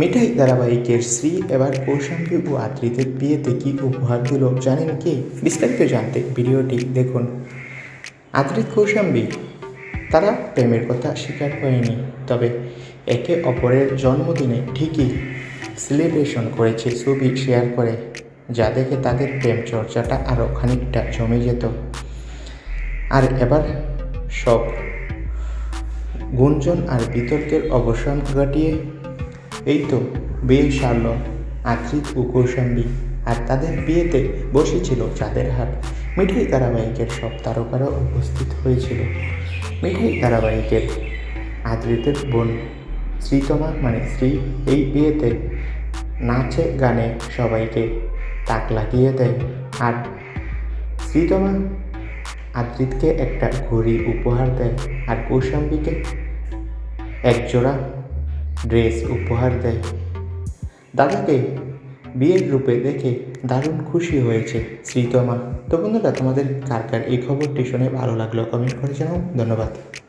মিঠাই ধারাবাহিকের শ্রী এবার কৌশাম্বী ও আদ্রিতের বিয়েতে কী উপহার দিল জানেন কি? বিস্তারিত জানতে ভিডিওটি দেখুন। আদ্রিত কৌশাম্বী, তারা প্রেমের কথা স্বীকার করেনি, তবে একে অপরের জন্মদিনে ঠিকই সেলিব্রেশন করেছে ছবি শেয়ার করে, যা দেখে তাদের প্রেম চর্চাটা আরও খানিকটা জমে যেত। আর এবার সব গুঞ্জন আর বিতর্কের অবসান ঘটিয়ে এই তো বিয়ে সারল আদ্রিত ও কৌশাম্বী, আর তাদের বিয়েতে বসেছিল চাঁদের হাট। মিঠাই ধারাবাহিকের সব তারকারা উপস্থিত হয়েছিল। মিঠাই ধারাবাহিকের আদৃতের বোন শ্রীতমা মানে শ্রী, এই বিয়েতে নাচে গানে সবাইকে তাক লাগিয়ে দেয়। আর শ্রীতমা আদ্রিতকে একটা ঘড়ি উপহার দেয়, আর কৌশাম্বীকে একজোড়া ড্রেস উপহার দেয়। দাদাকে বিয়ের রূপে দেখে দারুণ খুশি হয়েছে শ্রীতমা। তো বন্ধুরা, তোমাদের কার কার এই খবরটি শুনে ভালো লাগল কমেন্ট করে জানাও। ধন্যবাদ।